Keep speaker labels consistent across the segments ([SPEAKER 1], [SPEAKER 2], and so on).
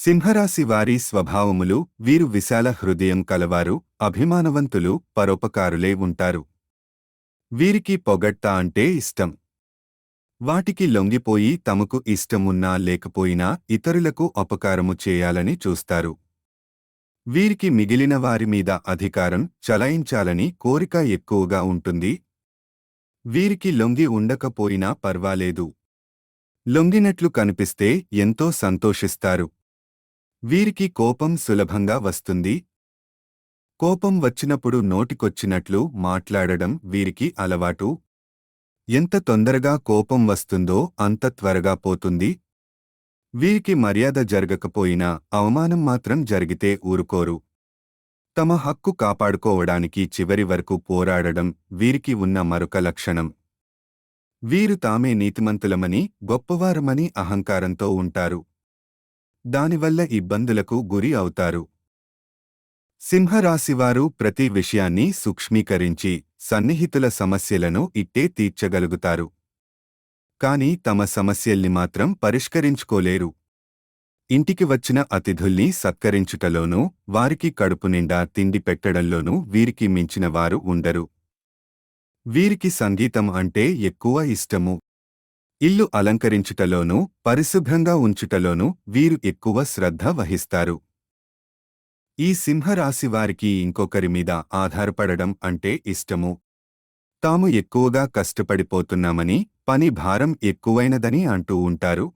[SPEAKER 1] సింహరాశి వారి స్వభావములు వీరు విశాల హృదయం కలవారు అభిమానవంతులు పరోపకారులే ఉంటారు. వీరికి పొగడ్త అంటే ఇష్టం. వాటికి లొంగిపోయి తమకు ఇష్టమున్నా లేకపోయినా ఇతరులకు అపకారము చేయాలని చూస్తారు. వీరికి మిగిలిన వారి మీద అధికారం చలాయించాలని కోరిక ఎక్కువగా ఉంటుంది. వీరికి లొంగి ఉండకపోయినా పర్వాలేదు. లొంగినట్లు కనిపిస్తే ఎంతో సంతోషిస్తారు. వీరికి కోపం సులభంగా వస్తుంది. కోపం వచ్చినప్పుడు నోటికొచ్చినట్లు మాట్లాడడం వీరికి అలవాటు. ఎంత తొందరగా కోపం వస్తుందో అంత త్వరగా పోతుంది. వీరికి మర్యాద జరగకపోయినా అవమానం మాత్రం జరిగితే ఊరుకోరు. తమ హక్కు కాపాడుకోవడానికి చివరి వరకు పోరాడడం వీరికి ఉన్న మరొక లక్షణం. వీరు తామే నీతిమంతులమని గొప్పవారమని అహంకారంతో ఉంటారు. దానివల్ల ఇబ్బందులకు గురి అవుతారు. సింహరాశివారు ప్రతి విషయాన్ని సూక్ష్మీకరించి సన్నిహితుల సమస్యలను ఇట్టే తీర్చగలుగుతారు. కాని తమ సమస్యల్ని మాత్రం పరిష్కరించుకోలేరు. ఇంటికి వచ్చిన అతిథుల్ని సత్కరించుటలోనూ వారికి కడుపు నిండా తిండి పెట్టడంలోనూ వీరికి మించిన వారు ఉండరు. వీరికి సంగీతం అంటే ఎక్కువ ఇష్టము. ఇల్లు అలంకరించుటలోనూ పరిశుభ్రంగా ఉంచుటలోనూ వీరు ఎక్కువ శ్రద్ధ వహిస్తారు. ఈ సింహరాశి వారికి ఇంకొకరి మీద ఆధారపడడం అంటే ఇష్టము. తాము ఎక్కువగా కష్టపడిపోతున్నామని పని భారం ఎక్కువైనదని అంటూ ఉంటారు.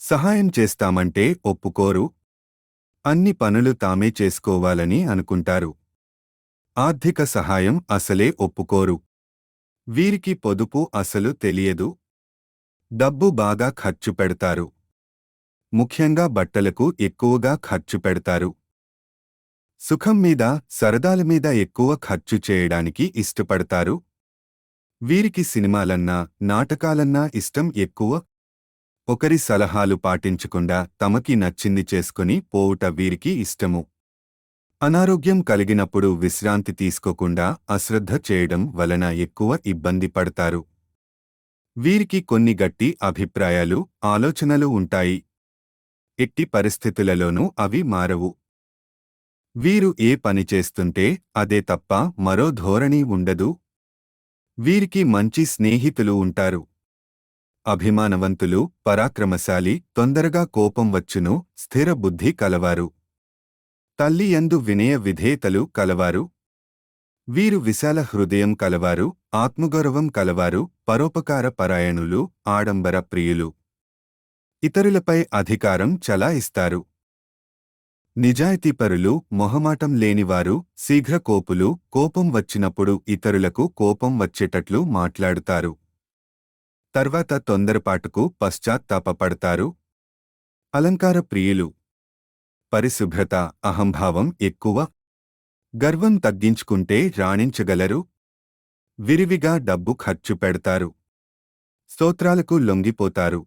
[SPEAKER 1] సహాయం చేస్తామంటే ఒప్పుకోరు. అన్ని పనులు తామే చేసుకోవాలని అనుకుంటారు. ఆర్థిక సహాయం అసలే ఒప్పుకోరు. వీరికి పొదుపు అసలు తెలియదు. డబ్బు బాగా ఖర్చు పెడతారు. ముఖ్యంగా బట్టలకు ఎక్కువగా ఖర్చు పెడతారు. సుఖం మీద సరదాల మీద ఎక్కువ ఖర్చు చేయడానికి ఇష్టపడతారు. వీరికి సినిమాలన్నా నాటకాలన్నా ఇష్టం ఎక్కువ. ఒకరి సలహాలు పాటించకుండా తమకి నచ్చింది చేసుకుని పోవుట వీరికి ఇష్టము. అనారోగ్యం కలిగినప్పుడు విశ్రాంతి తీసుకోకుండా అశ్రద్ధ చేయడం వలన ఎక్కువ ఇబ్బంది పడతారు. వీరికి కొన్ని గట్టి అభిప్రాయాలు ఆలోచనలు ఉంటాయి. ఎట్టి పరిస్థితులలోనూ అవి మారవు. వీరు ఏ పని చేస్తుంటే అదే తప్ప మరో ధోరణి ఉండదు. వీరికి మంచి స్నేహితులు ఉంటారు. అభిమానవంతులు పరాక్రమశాలి తొందరగా కోపం వచ్చును స్థిర బుద్ధి కలవారు. తల్లియందు వినయ విధేయతలు కలవారు. వీరు విశాల హృదయం కలవారు. ఆత్మగౌరవం కలవారు పరోపకార పరాయణులు ఆడంబర ప్రియులు. ఇతరులపై అధికారం చలాయిస్తారు నిజాయితీపరులు మొహమాటం లేనివారు శీఘ్రకోపులు కోపం వచ్చినప్పుడు ఇతరులకు కోపం వచ్చేటట్లు మాట్లాడుతారు. తర్వాత తొందరపాటుకు పశ్చాత్తాపపడతారు. అలంకార ప్రియులు. పరిశుభ్రత అహంభావం ఎక్కువ. గర్వం తగ్గించుకుంటే రాణించగలరు విరివిగా డబ్బు ఖర్చు పెడతారు. స్తోత్రాలకు లొంగిపోతారు.